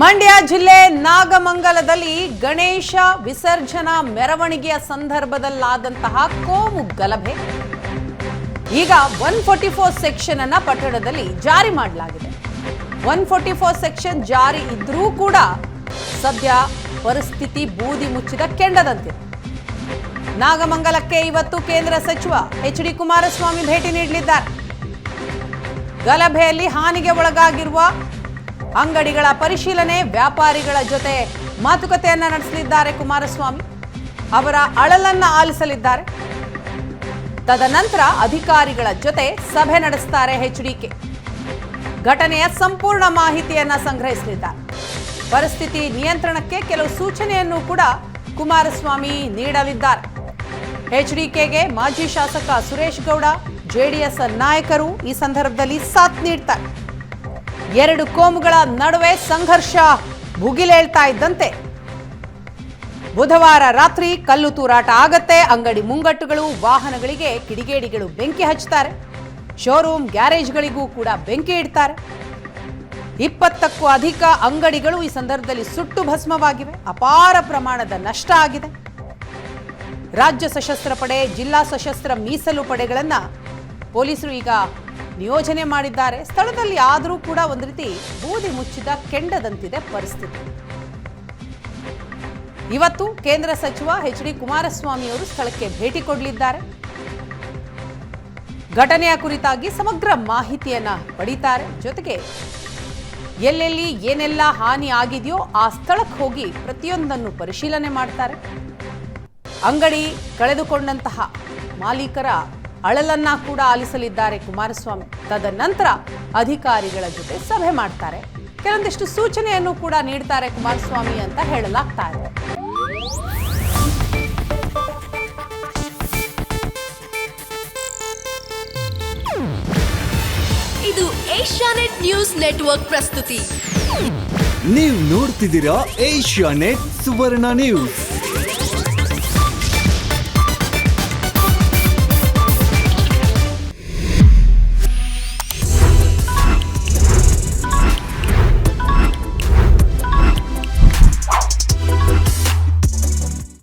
ಮಂಡ್ಯ ಜಿಲ್ಲೆ ನಾಗಮಂಗಲದಲ್ಲಿ ಗಣೇಶ ವಿಸರ್ಜನಾ ಮೆರವಣಿಗೆಯ ಸಂದರ್ಭದಲ್ಲಾದಂತಹ ಕೋಮು ಗಲಭೆ. ಈಗ ಒನ್ ಫೋರ್ಟಿ ಫೋರ್ ಸೆಕ್ಷನ್ ಅನ್ನ ಪಟ್ಟಣದಲ್ಲಿ ಜಾರಿ ಮಾಡಲಾಗಿದೆ. ಒನ್ ಫೋರ್ಟಿ ಫೋರ್ ಸೆಕ್ಷನ್ ಜಾರಿ ಇದ್ರೂ ಕೂಡ ಸದ್ಯ ಪರಿಸ್ಥಿತಿ ಬೂದಿ ಮುಚ್ಚಿದ ಕೆಂಡದಂತಿದೆ. ನಾಗಮಂಗಲಕ್ಕೆ ಇವತ್ತು ಕೇಂದ್ರ ಸಚಿವ ಎಚ್ ಡಿ ಕುಮಾರಸ್ವಾಮಿ ಭೇಟಿ ನೀಡಲಿದ್ದಾರೆ. ಗಲಭೆಯಲ್ಲಿ ಹಾನಿಗೆ ಒಳಗಾಗಿರುವ ಅಂಗಡಿಗಳ ಪರಿಶೀಲನೆ, ವ್ಯಾಪಾರಿಗಳ ಜೊತೆ ಮಾತುಕತೆಯನ್ನ ನಡೆಸಲಿದ್ದಾರೆ ಕುಮಾರಸ್ವಾಮಿ. ಅವರ ಅಳಲನ್ನ ಆಲಿಸಲಿದ್ದಾರೆ. ತದನಂತರ ಅಧಿಕಾರಿಗಳ ಜೊತೆ ಸಭೆ ನಡೆಸ್ತಾರೆ ಎಚ್ಡಿಕೆ ಘಟನೆಯ ಸಂಪೂರ್ಣ ಮಾಹಿತಿಯನ್ನ ಸಂಗ್ರಹಿಸಲಿದ್ದಾರೆ. ಪರಿಸ್ಥಿತಿ ನಿಯಂತ್ರಣಕ್ಕೆ ಕೆಲವು ಸೂಚನೆಯನ್ನು ಕೂಡ ಕುಮಾರಸ್ವಾಮಿ ನೀಡಲಿದ್ದಾರೆ. ಎಚ್ಡಿಕೆಗೆ ಮಾಜಿ ಶಾಸಕ ಸುರೇಶ್ ಗೌಡ ಜೆಡಿಎಸ್ ನಾಯಕರು ಈ ಸಂದರ್ಭದಲ್ಲಿ ಸಾಥ್ ನೀಡ್ತಾರೆ. ಎರಡು ಕೋಮುಗಳ ನಡುವೆ ಸಂಘರ್ಷ ಭುಗಿಲೇಳ್ತಾ ಇದ್ದಂತೆ. ಬುಧವಾರ ರಾತ್ರಿ ಕಲ್ಲು ತೂರಾಟ ಆಗತ್ತೆ, ಅಂಗಡಿ ಮುಂಗಟ್ಟುಗಳು, ವಾಹನಗಳಿಗೆ ಕಿಡಿಗೇಡಿಗಳು ಬೆಂಕಿ ಹಚ್ಚುತ್ತಾರೆ. ಶೋರೂಮ್, ಗ್ಯಾರೇಜ್ಗಳಿಗೂ ಕೂಡ ಬೆಂಕಿ ಇಡ್ತಾರೆ. ಇಪ್ಪತ್ತಕ್ಕೂ ಅಧಿಕ ಅಂಗಡಿಗಳು ಈ ಸಂದರ್ಭದಲ್ಲಿ ಸುಟ್ಟು ಭಸ್ಮವಾಗಿವೆ. ಅಪಾರ ಪ್ರಮಾಣದ ನಷ್ಟ ಆಗಿದೆ. ರಾಜ್ಯ ಸಶಸ್ತ್ರ ಪಡೆ, ಜಿಲ್ಲಾ ಸಶಸ್ತ್ರ ಮೀಸಲು ಪಡೆಗಳನ್ನು ಪೊಲೀಸರು ಈಗ ನಿಯೋಜನೆ ಮಾಡಿದ್ದಾರೆ. ಸ್ಥಳದಲ್ಲಿ ಆದರೂ ಕೂಡ ಒಂದು ರೀತಿ ಬೂದಿ ಮುಚ್ಚಿದ ಕೆಂಡದಂತಿದೆ ಪರಿಸ್ಥಿತಿ. ಇವತ್ತು ಕೇಂದ್ರ ಸಚಿವ ಎಚ್ ಡಿ ಕುಮಾರಸ್ವಾಮಿ ಅವರು ಸ್ಥಳಕ್ಕೆ ಭೇಟಿ ಕೊಡಲಿದ್ದಾರೆ. ಘಟನೆಯ ಕುರಿತಾಗಿ ಸಮಗ್ರ ಮಾಹಿತಿಯನ್ನ ಪಡೀತಾರೆ. ಜೊತೆಗೆ ಎಲ್ಲೆಲ್ಲಿ ಏನೆಲ್ಲ ಹಾನಿ ಆಗಿದೆಯೋ ಆ ಸ್ಥಳಕ್ಕೆ ಹೋಗಿ ಪ್ರತಿಯೊಂದನ್ನು ಪರಿಶೀಲನೆ ಮಾಡ್ತಾರೆ. ಅಂಗಡಿ ಕಳೆದುಕೊಂಡಂತಹ ಮಾಲೀಕರ ಅಳಲನ್ನ ಕೂಡ ಆಲಿಸಲಿದ್ದಾರೆ ಕುಮಾರಸ್ವಾಮಿ. ತದನಂತರ ಅಧಿಕಾರಿಗಳ ಜೊತೆ ಸಭೆ ಮಾಡ್ತಾರೆ. ಕೆಲವೊಂದಿಷ್ಟು ಸೂಚನೆಯನ್ನು ಕೂಡ ನೀಡ್ತಾರೆ ಕುಮಾರಸ್ವಾಮಿ ಅಂತ ಹೇಳಲಾಗ್ತಾ ಇದೆ. ಇದು ಏಷ್ಯಾನೆಟ್ ನ್ಯೂಸ್ ನೆಟ್ವರ್ಕ್ ಪ್ರಸ್ತುತಿ. ನೀವು ನೋಡ್ತಿದ್ದೀರಾ ಏಷ್ಯಾ ನೆಟ್ ಸುವರ್ಣ ನ್ಯೂಸ್.